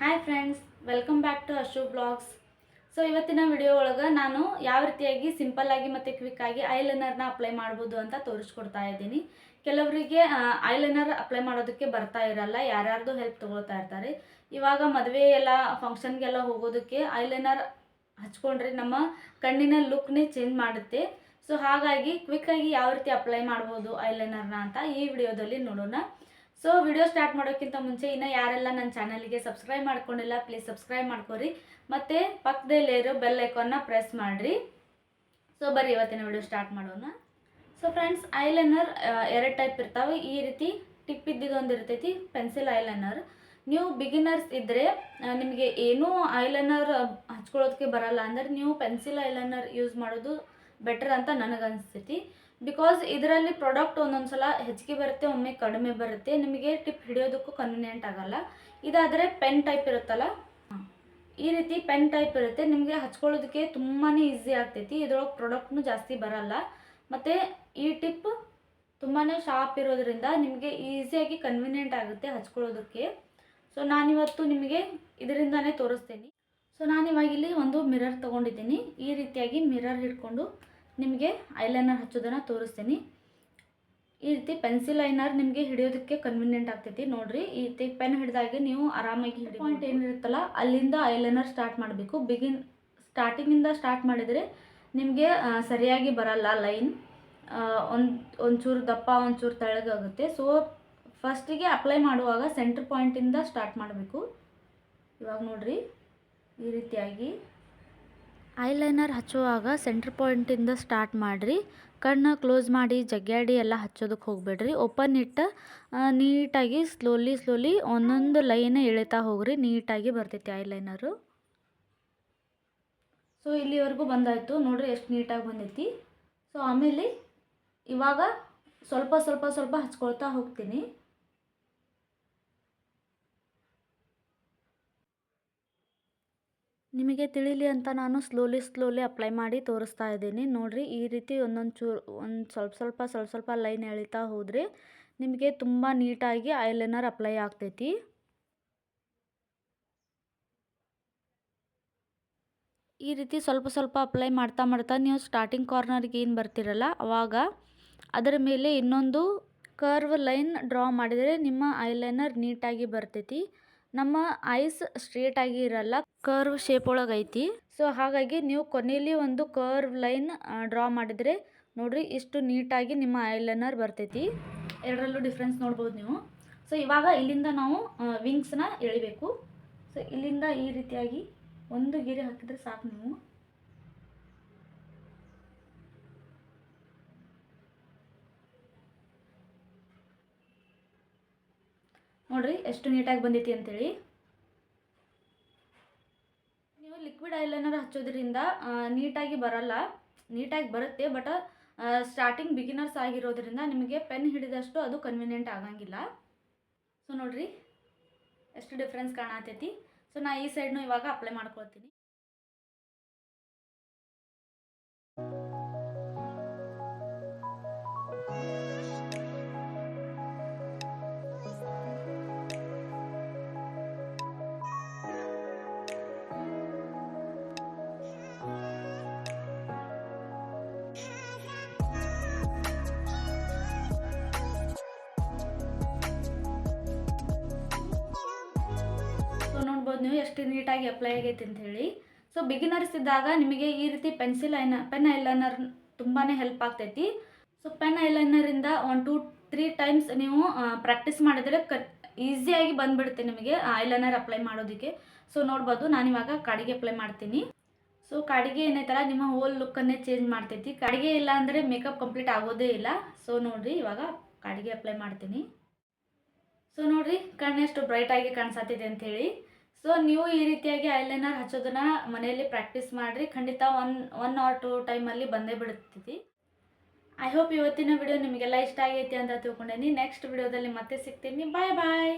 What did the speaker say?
Hi friends welcome back to Ashu blogs so ಇವತ್ತಿನ video ಒಳಗೆ ನಾನು ಯಾವ ರೀತಿಯಾಗಿ ಸಿಂಪಲ್ ಆಗಿ ಮತ್ತು ಕ್ವಿಕ್ ಆಗಿ ಐಲೈನರ್ನ ಅಪ್ಲೈ ಮಾಡ್ಬೋದು ಅಂತ ತೋರಿಸ್ಕೊಡ್ತಾ ಇದ್ದೀನಿ. ಕೆಲವರಿಗೆ ಐಲೈನರ್ ಅಪ್ಲೈ ಮಾಡೋದಕ್ಕೆ ಬರ್ತಾ ಇರಲ್ಲ, ಯಾರ್ಯಾರ್ದು ಹೆಲ್ಪ್ ತೊಗೊಳ್ತಾ ಇರ್ತಾರೆ. ಇವಾಗ ಮದುವೆ ಎಲ್ಲ ಫಂಕ್ಷನ್ಗೆಲ್ಲ ಹೋಗೋದಕ್ಕೆ ಐಲೈನರ್ ಹಚ್ಕೊಂಡ್ರೆ ನಮ್ಮ ಕಣ್ಣಿನ ಲುಕ್ನೇ ಚೇಂಜ್ ಮಾಡುತ್ತೆ. ಸೊ ಹಾಗಾಗಿ ಕ್ವಿಕ್ಕಾಗಿ ಯಾವ ರೀತಿ ಅಪ್ಲೈ ಮಾಡ್ಬೋದು ಐಲೈನರ್ನ ಅಂತ ಈ ವಿಡಿಯೋದಲ್ಲಿ ನೋಡೋಣ. ಸೊ ವಿಡಿಯೋ ಸ್ಟಾರ್ಟ್ ಮಾಡೋಕ್ಕಿಂತ ಮುಂಚೆ ಇನ್ನು ಯಾರೆಲ್ಲ ನನ್ನ ಚಾನಲ್ಗೆ ಸಬ್ಸ್ಕ್ರೈಬ್ ಮಾಡ್ಕೊಂಡಿಲ್ಲ ಪ್ಲೀಸ್ ಸಬ್ಸ್ಕ್ರೈಬ್ ಮಾಡ್ಕೊರಿ. ಮತ್ತು ಪಕ್ಕದಲ್ಲೇ ಇರೋ ಬೆಲ್ ಐಕಾನ್ನ ಪ್ರೆಸ್ ಮಾಡಿರಿ. ಸೊ ಬರೀ ಇವತ್ತಿನ ವಿಡಿಯೋ ಸ್ಟಾರ್ಟ್ ಮಾಡೋಣ. ಸೊ ಫ್ರೆಂಡ್ಸ್ ಐಲೈನರ್ ಎರಡು ಟೈಪ್ ಇರ್ತಾವೆ. ಈ ರೀತಿ ಟಿಪ್ ಇದ್ದಿದ್ದೊಂದು ಇರ್ತೈತಿ ಪೆನ್ಸಿಲ್ ಐಲೈನರ್ ನೀವು ಬಿಗಿನರ್ಸ್ ಇದ್ದರೆ ನಿಮಗೆ ಏನೂ ಐಲೈನರ್ ಹಚ್ಕೊಳ್ಳೋದಕ್ಕೆ ಬರಲ್ಲ. ಅಂದರೆ ನೀವು ಪೆನ್ಸಿಲ್ ಐಲೈನರ್ ಯೂಸ್ ಮಾಡೋದು ಬೆಟರ್ ಅಂತ ನನಗನ್ಸ್ತೈತಿ. ಬಿಕಾಸ್ ಇದರಲ್ಲಿ ಪ್ರಾಡಕ್ಟ್ ಒಂದೊಂದು ಸಲ ಹೆಚ್ಚಿಗೆ ಬರುತ್ತೆ, ಒಮ್ಮೆ ಕಡಿಮೆ ಬರುತ್ತೆ. ನಿಮಗೆ ಟಿಪ್ ಹಿಡಿಯೋದಕ್ಕೂ ಕನ್ವಿನಿಯೆಂಟ್ ಆಗಲ್ಲ. ಇದಾದರೆ ಪೆನ್ ಟೈಪ್ ಇರುತ್ತಲ್ಲ? ಈ ರೀತಿ ಪೆನ್ ಟೈಪ್ ಇರುತ್ತೆ. ನಿಮಗೆ ಹಚ್ಕೊಳ್ಳೋದಕ್ಕೆ ತುಂಬಾ ಈಸಿ ಆಗ್ತೈತಿ. ಇದ್ರೊಳಗೆ ಪ್ರಾಡಕ್ಟ್ನು ಜಾಸ್ತಿ ಬರಲ್ಲ. ಮತ್ತು ಈ ಟಿಪ್ ತುಂಬಾ ಶಾರ್ಪ್ ಇರೋದ್ರಿಂದ ನಿಮಗೆ ಈಸಿಯಾಗಿ ಕನ್ವಿನಿಯೆಂಟ್ ಆಗುತ್ತೆ ಹಚ್ಕೊಳ್ಳೋದಕ್ಕೆ. ಸೊ ನಾನಿವತ್ತು ನಿಮಗೆ ಇದರಿಂದನೇ ತೋರಿಸ್ತೀನಿ. ಸೊ ನಾನಿವಾಗ ಇಲ್ಲಿ ಒಂದು ಮಿರರ್ ತೊಗೊಂಡಿದ್ದೀನಿ. ಈ ರೀತಿಯಾಗಿ ಮಿರರ್ ಹಿಡ್ಕೊಂಡು ನಿಮಗೆ ಐಲೈನರ್ ಹಚ್ಚೋದನ್ನು ತೋರಿಸ್ತೀನಿ. ಈ ರೀತಿ ಪೆನ್ಸಿಲ್ ಐನರ್ ನಿಮಗೆ ಹಿಡಿಯೋದಕ್ಕೆ ಕನ್ವೀನಿಯೆಂಟ್ ಆಗ್ತೈತಿ. ನೋಡಿರಿ, ಈ ರೀತಿ ಪೆನ್ ಹಿಡಿದಾಗೆ ನೀವು ಆರಾಮಾಗಿ ಹಿಡಿ ಪಾಯಿಂಟ್ ಏನಿರುತ್ತಲ್ಲ, ಅಲ್ಲಿಂದ ಐಲೈನರ್ ಸ್ಟಾರ್ಟ್ ಮಾಡಬೇಕು. ಬಿಗಿನ್ ಸ್ಟಾರ್ಟಿಂಗಿಂದ ಸ್ಟಾರ್ಟ್ ಮಾಡಿದರೆ ನಿಮಗೆ ಸರಿಯಾಗಿ ಬರಲ್ಲ ಲೈನ್ ಒಂದು, ಒಂಚೂರು ದಪ್ಪ, ಒಂಚೂರು ತೆಳಗಾಗುತ್ತೆ ಸೊ ಫಸ್ಟಿಗೆ ಅಪ್ಲೈ ಮಾಡುವಾಗ ಸೆಂಟ್ರ್ ಪಾಯಿಂಟಿಂದ ಸ್ಟಾರ್ಟ್ ಮಾಡಬೇಕು. ಇವಾಗ ನೋಡಿರಿ, ಈ ರೀತಿಯಾಗಿ. ಐಲೈನರ್ ಹಚ್ಚುವಾಗ ಸೆಂಟ್ರ್ ಪಾಯಿಂಟಿಂದ ಸ್ಟಾರ್ಟ್ ಮಾಡಿರಿ. ಕಣ್ಣು ಕ್ಲೋಸ್ ಮಾಡಿ ಜಗ್ಗಾಡಿ ಎಲ್ಲ ಹಚ್ಚೋದಕ್ಕೆ ಹೋಗಬೇಡ್ರಿ. ಓಪನ್ ಇಟ್ಟು ನೀಟಾಗಿ ಸ್ಲೋಲಿ ಸ್ಲೋಲಿ ಒಂದೊಂದು ಲೈನ್ ಎಳಿತಾ ಹೋಗ್ರಿ. ನೀಟಾಗಿ ಬರ್ತೈತಿ ಐಲೈನರು. ಸೊ, ಇಲ್ಲಿವರೆಗೂ ಬಂದಾಯಿತು. ನೋಡ್ರಿ ಎಷ್ಟು ನೀಟಾಗಿ ಬಂದೈತಿ. ಸೊ, ಆಮೇಲೆ ಇವಾಗ ಸ್ವಲ್ಪ ಸ್ವಲ್ಪ ಸ್ವಲ್ಪ ಹಚ್ಕೊಳ್ತಾ ಹೋಗ್ತೀನಿ. ನಿಮಗೆ ತಿಳಿಲಿ ಅಂತ ನಾನು ಸ್ಲೋಲಿ ಸ್ಲೋಲಿ ಅಪ್ಲೈ ಮಾಡಿ ತೋರಿಸ್ತಾ ಇದ್ದೀನಿ. ನೋಡಿರಿ, ಈ ರೀತಿ ಒಂದೊಂದು ಚೂರು ಒಂದು ಸ್ವಲ್ಪ ಸ್ವಲ್ಪ ಸ್ವಲ್ಪ ಸ್ವಲ್ಪ ಲೈನ್ ಎಳಿತಾ ಹೋದರೆ ನಿಮಗೆ ತುಂಬ ನೀಟಾಗಿ ಐಲೈನರ್ ಅಪ್ಲೈ ಆಗ್ತೈತಿ. ಈ ರೀತಿ ಸ್ವಲ್ಪ ಸ್ವಲ್ಪ ಅಪ್ಲೈ ಮಾಡ್ತಾ ಮಾಡ್ತಾ ನೀವು ಸ್ಟಾರ್ಟಿಂಗ್ ಕಾರ್ನರ್ಗೆ ಏನು ಬರ್ತಿರಲ್ಲ, ಅವಾಗ ಅದರ ಮೇಲೆ ಇನ್ನೊಂದು ಕರ್ವ್ ಲೈನ್ ಡ್ರಾ ಮಾಡಿದರೆ ನಿಮ್ಮ ಐಲೈನರ್ ನೀಟಾಗಿ ಬರ್ತೈತಿ. ನಮ್ಮ ಐಸ್ ಸ್ಟ್ರೇಟಾಗಿ ಇರಲ್ಲ, ಕರ್ವ್ ಶೇಪ್ ಒಳಗೆ ಐತಿ. ಸೊ ಹಾಗಾಗಿ ನೀವು ಕೊನೆಯಲ್ಲಿ ಒಂದು ಕರ್ವ್ ಲೈನ್ ಡ್ರಾ ಮಾಡಿದರೆ ನೋಡ್ರಿ ಇಷ್ಟು ನೀಟಾಗಿ ನಿಮ್ಮ ಐಲೈನರ್ ಬರ್ತೈತಿ. ಎರಡರಲ್ಲೂ ಡಿಫ್ರೆನ್ಸ್ ನೋಡ್ಬೋದು ನೀವು. ಸೊ ಇವಾಗ ಇಲ್ಲಿಂದ ನಾವು ವಿಂಗ್ಸ್ನ ಎಳಿಬೇಕು. ಸೊ ಇಲ್ಲಿಂದ ಈ ರೀತಿಯಾಗಿ ಒಂದು ಗೆರೆ ಹಾಕಿದ್ರೆ ಸಾಕು ನೀವು. ನೋಡ್ರಿ, ಎಷ್ಟು ನೀಟಾಗಿ ಬಂದೈತಿ ಅಂತೇಳಿ. ನೀವು ಲಿಕ್ವಿಡ್ ಐಲೈನರ್ ಹಚ್ಚೋದ್ರಿಂದ ನೀಟಾಗಿ ಬರಲ್ಲ. ನೀಟಾಗಿ ಬರುತ್ತೆ ಬಟ್ ಸ್ಟಾರ್ಟಿಂಗ್ ಬಿಗಿನರ್ಸ್ ಆಗಿರೋದ್ರಿಂದ ನಿಮಗೆ ಪೆನ್ ಹಿಡಿದಷ್ಟು ಅದು ಕನ್ವಿನಿಯೆಂಟ್ ಆಗಂಗಿಲ್ಲ. ಸೊ ನೋಡ್ರಿ, ಎಷ್ಟು ಡಿಫ್ರೆನ್ಸ್ ಕಾಣತೈತಿ. ಸೊ ನಾ ಈ ಸೈಡ್ನು ಇವಾಗ ಅಪ್ಲೈ ಮಾಡ್ಕೊಳ್ತೀನಿ. ನೀವು ಎಷ್ಟು ನೀಟಾಗಿ ಅಪ್ಲೈ ಆಗೈತೆ ಅಂತ ಹೇಳಿ. ಸೊ ಬಿಗಿನರ್ಸ್ ಇದ್ದಾಗ ನಿಮಗೆ ಈ ರೀತಿ ಪೆನ್ಸಿಲ್ ಐನ ಪೆನ್ ಐಲೈನರ್ ತುಂಬಾ ಹೆಲ್ಪ್ ಆಗ್ತೈತಿ. ಸೊ ಪೆನ್ ಐಲೈನರಿಂದ ಒನ್ ಟು ತ್ರೀ ಟೈಮ್ಸ್ ನೀವು ಪ್ರಾಕ್ಟೀಸ್ ಮಾಡಿದರೆ ಕ ಈಸಿಯಾಗಿ ಬಂದ್ಬಿಡುತ್ತೆ ನಿಮಗೆ ಐಲೈನರ್ ಅಪ್ಲೈ ಮಾಡೋದಕ್ಕೆ. ಸೊ ನೋಡ್ಬೋದು ನಾನಿವಾಗ ಕಾಡಿಗೆ ಅಪ್ಲೈ ಮಾಡ್ತೀನಿ. ಸೊ ಕಾಡಿಗೆ ಏನೈತಲ್ಲ ನಿಮ್ಮ ಹೋಲ್ ಲುಕ್ಕನ್ನೇ ಚೇಂಜ್ ಮಾಡ್ತೈತಿ. ಕಾಡಿಗೆ ಇಲ್ಲ ಅಂದರೆ ಮೇಕಪ್ ಕಂಪ್ಲೀಟ್ ಆಗೋದೇ ಇಲ್ಲ. ಸೊ ನೋಡಿರಿ, ಇವಾಗ ಕಾಡಿಗೆ ಅಪ್ಲೈ ಮಾಡ್ತೀನಿ. ಸೊ ನೋಡಿರಿ, ಕಣ್ಣು ಎಷ್ಟು ಬ್ರೈಟಾಗಿ ಕಾಣಿಸತ್ತಿದೆ ಅಂಥೇಳಿ ಸೊ ನೀವು ಈ ರೀತಿಯಾಗಿ ಐಲೈನರ್ ಹಚ್ಚೋದನ್ನ ಮನೆಯಲ್ಲಿ ಪ್ರಾಕ್ಟೀಸ್ ಮಾಡಿರಿ. ಖಂಡಿತ ಒನ್ ಒನ್ ಆರ್ ಟು ಟೈಮಲ್ಲಿ ಬಂದೇ ಬಿಡುತ್ತೈತಿ ಐ ಹೋಪ್ ಇವತ್ತಿನ ವಿಡಿಯೋ ನಿಮಗೆಲ್ಲ ಇಷ್ಟ ಆಗೈತಿ ಅಂತ ತಿಳ್ಕೊಂಡೇನಿ ನೆಕ್ಸ್ಟ್ ವಿಡಿಯೋದಲ್ಲಿ ಮತ್ತೆ ಸಿಗ್ತೀನಿ. ಬಾಯ್ ಬಾಯ್